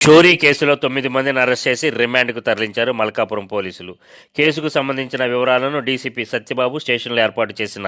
చోరీ కేసులో తొమ్మిది మందిని అరెస్ట్ చేసి రిమాండ్కు తరలించారు మల్కాపురం పోలీసులు. కేసుకు సంబంధించిన వివరాలను డీసీపీ సత్యబాబు స్టేషన్లో ఏర్పాటు చేసిన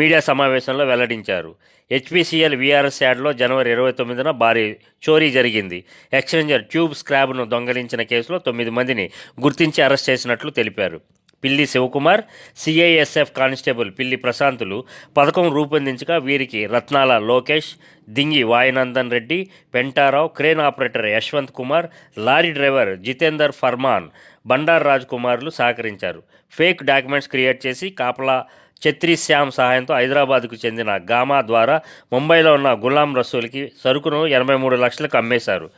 మీడియా సమావేశంలో వెల్లడించారు. హెచ్పిసిఎల్ వీఆర్ఎస్ యార్డ్లో జనవరి ఇరవై తొమ్మిదిన భారీ చోరీ జరిగింది. ఎక్స్చేంజర్ ట్యూబ్ స్క్రాబ్ను దొంగలించిన కేసులో తొమ్మిది మందిని గుర్తించి అరెస్ట్ చేసినట్లు తెలిపారు. పిల్లి శివకుమార్ సిఐఎస్ఎఫ్ కానిస్టేబుల్ పిల్లి ప్రశాంతులు పథకం రూపొందించగా వీరికి Ratnala Lokesh Dingi Vayanandan Reddy Pentarao crane operator Yashwanth Kumar lorry driver Jitender Farman Bandar Raj కుమార్లు సహకరించారు. ఫేక్ డాక్యుమెంట్స్ క్రియేట్ చేసి కాపలా ఛత్రీ శ్యామ్ సహాయంతో హైదరాబాద్కు చెందిన గామా ద్వారా ముంబైలో ఉన్న గులాం రసూల్కి సరుకును ఎనభై మూడు లక్షలకు అమ్మేశారు.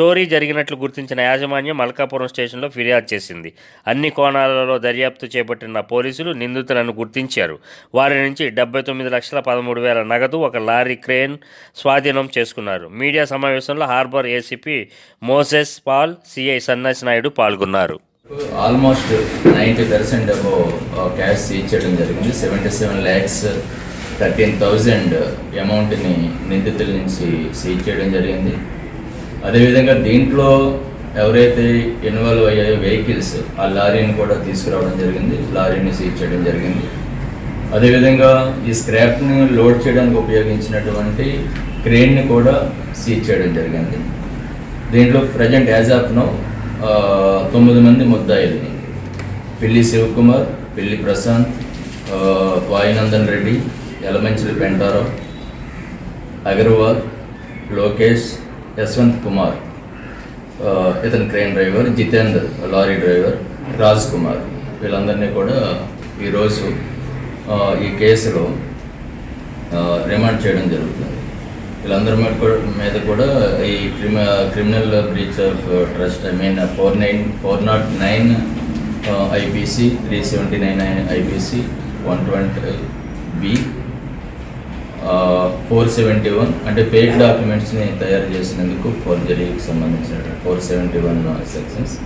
చోరీ జరిగినట్లు గుర్తించిన యాజమాన్యం మల్కాపురం స్టేషన్లో ఫిర్యాదు చేసింది. అన్ని కోణాలలో దర్యాప్తు చేపట్టిన పోలీసులు నిందితులను గుర్తించారు. వారి నుంచి డెబ్బై తొమ్మిది లక్షల పదమూడు వేల నగదు ఒక లారీ క్రేన్ స్వాధీనం చేసుకున్నారు. మీడియా సమావేశంలో harbour ACP Moses Paul CI Sannasi Naidu పాల్గొన్నారు. ఆల్మోస్ట్ నైంటీ పర్సెంట్ అబో క్యాష్ ఇచ్చేయడం చేయడం జరిగింది. Seventy seven lakhs thirteen thousand అమౌంట్ని నిందితుల నుంచి సీజ్ చేయడం జరిగింది. అదేవిధంగా దీంట్లో ఎవరైతే ఇన్వాల్వ్ అయ్యాయో వెహికల్స్ ఆ లారీని కూడా తీసుకురావడం జరిగింది. లారీని సీజ్ చేయడం జరిగింది. అదేవిధంగా ఈ స్క్రాప్ని లోడ్ చేయడానికి ఉపయోగించినటువంటి క్రేన్ని కూడా సీజ్ చేయడం జరిగింది. దీంట్లో ప్రజెంట్ యాజ్ ఆఫ్ నో తొమ్మిది మంది ముద్దాయిల్ని పిల్లి శివకుమార్ పిల్లి ప్రశాంత్ వాయినందన్ వాయునందన్ రెడ్డి యలమంచిలి పెంటారావు అగర్వాల్ లోకేష్ యశ్వంత్ కుమార్ ఆ, ఇతని crane driver Jitender lorry driver Raj Kumar. వీళ్ళందరినీ కూడా ఈరోజు ఈ కేసులో రిమాండ్ చేయడం జరుగుతుంది. వీళ్ళందరి మీద కూడా మీద కూడా ఈ క్రిమి criminal breach of trust I mean four nine four not nine IPC three seventy nine IPC one twenty B four seventy one అంటే ఫేక్ డాక్యుమెంట్స్ని తయారు చేసినందుకు ఫోర్జరీకి సంబంధించిన ఫోర్ సెవెంటీ వన్ సెక్షన్స్.